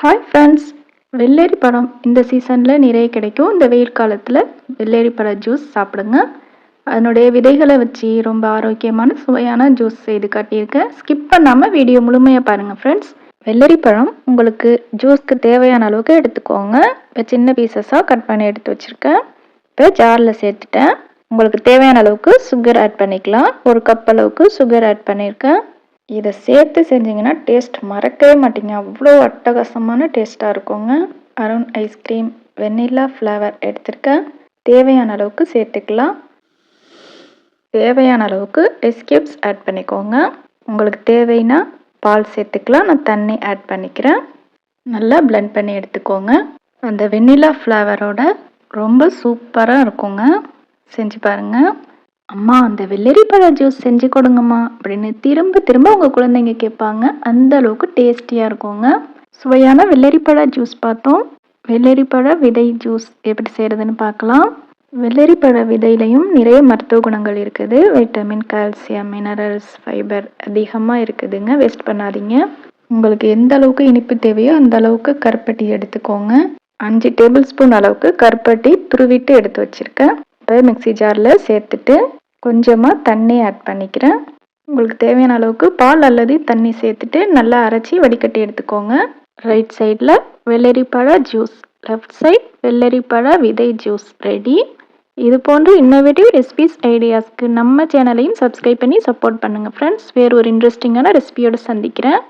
Hi friends வெள்ளரி பழம் இந்த சீசனில் நிறைய கிடைக்கும். இந்த வெயில் காலத்தில் வெள்ளரி பழ ஜூஸ் சாப்பிடுங்க. அதனுடைய விதைகளை வச்சு ரொம்ப ஆரோக்கியமான சுவையான ஜூஸ் செய்து காட்டியிருக்கேன் ஸ்கிப் பண்ணாமல் வீடியோ முழுமையாக பாருங்கள் ஃப்ரெண்ட்ஸ் வெள்ளரி பழம் உங்களுக்கு ஜூஸ்க்கு தேவையான அளவுக்கு எடுத்துக்கோங்க. இப்போ சின்ன பீசஸாக கட் பண்ணி எடுத்து வச்சுருக்கேன். இப்போ ஜாரில் சேர்த்துட்டேன். உங்களுக்கு தேவையான அளவுக்கு சுகர் ஆட் பண்ணிக்கலாம். ஒரு கப் அளவுக்கு சுகர் ஆட் பண்ணியிருக்கேன். இதை சேர்த்து செஞ்சிங்கன்னா டேஸ்ட் மறக்கவே மாட்டீங்க. அவ்வளோ அட்டகாசமான டேஸ்ட்டாக இருக்குங்க. அருண் ஐஸ்கிரீம் வெண்ணிலா ஃப்ளேவர் எடுத்திருக்கேன் தேவையான அளவுக்கு சேர்த்துக்கலாம். தேவையான அளவுக்கு எஸ்கியூப்ஸ் ஆட் பண்ணிக்கோங்க. உங்களுக்கு தேவைன்னா பால் சேர்த்துக்கலாம். நான் தண்ணி ஆட் பண்ணிக்கிறேன். நல்லா பிளெண்ட் பண்ணி எடுத்துக்கோங்க. அந்த வெண்ணிலா ஃப்ளேவரோட ரொம்ப சூப்பராக இருக்குங்க. செஞ்சு பாருங்கள் அம்மா அந்த வெள்ளரி ஜூஸ் செஞ்சு கொடுங்கம்மா அப்படின்னு திரும்ப திரும்ப உங்கள் குழந்தைங்க கேட்பாங்க. அந்த அளவுக்கு டேஸ்டியாக இருக்குங்க. சுவையான வெள்ளரிப்பழ ஜூஸ் பார்த்தோம். வெள்ளரிப்பழ விதை ஜூஸ் எப்படி செய்கிறதுன்னு பார்க்கலாம். வெள்ளரிப்பழ விதையிலையும் நிறைய மருத்துவ குணங்கள் இருக்குது. வைட்டமின் கால்சியம் மினரல்ஸ் ஃபைபர் அதிகமாக இருக்குதுங்க. வேஸ்ட் பண்ணாதீங்க. உங்களுக்கு எந்த அளவுக்கு இனிப்பு தேவையோ அந்த அளவுக்கு கருப்பட்டி எடுத்துக்கோங்க. அஞ்சு டேபிள் ஸ்பூன் அளவுக்கு கருப்பட்டி துருவிட்டு எடுத்து வச்சுருக்கேன். இப்போ மிக்சி ஜாரில் சேர்த்துட்டு கொஞ்சமாக தண்ணி ஆட் பண்ணிக்கிறேன். உங்களுக்கு தேவையான அளவுக்கு பால் அல்லது தண்ணி சேர்த்துட்டு நல்லா அரைச்சி வடிகட்டி எடுத்துக்கோங்க. ரைட் சைடில் வெள்ளரிப்பழ ஜூஸ் லெஃப்ட் சைட் வெள்ளரிப்பழ விதை ஜூஸ் ரெடி இது போன்று இன்னோவேட்டிவ் ரெசிபிஸ் ஐடியாஸ்க்கு நம்ம சேனலையும் சப்ஸ்கிரைப் பண்ணி சப்போர்ட் பண்ணுங்கள் ஃப்ரெண்ட்ஸ் வேறு ஒரு இன்ட்ரெஸ்டிங்கான ரெசிபியோடு சந்திக்கிறேன்.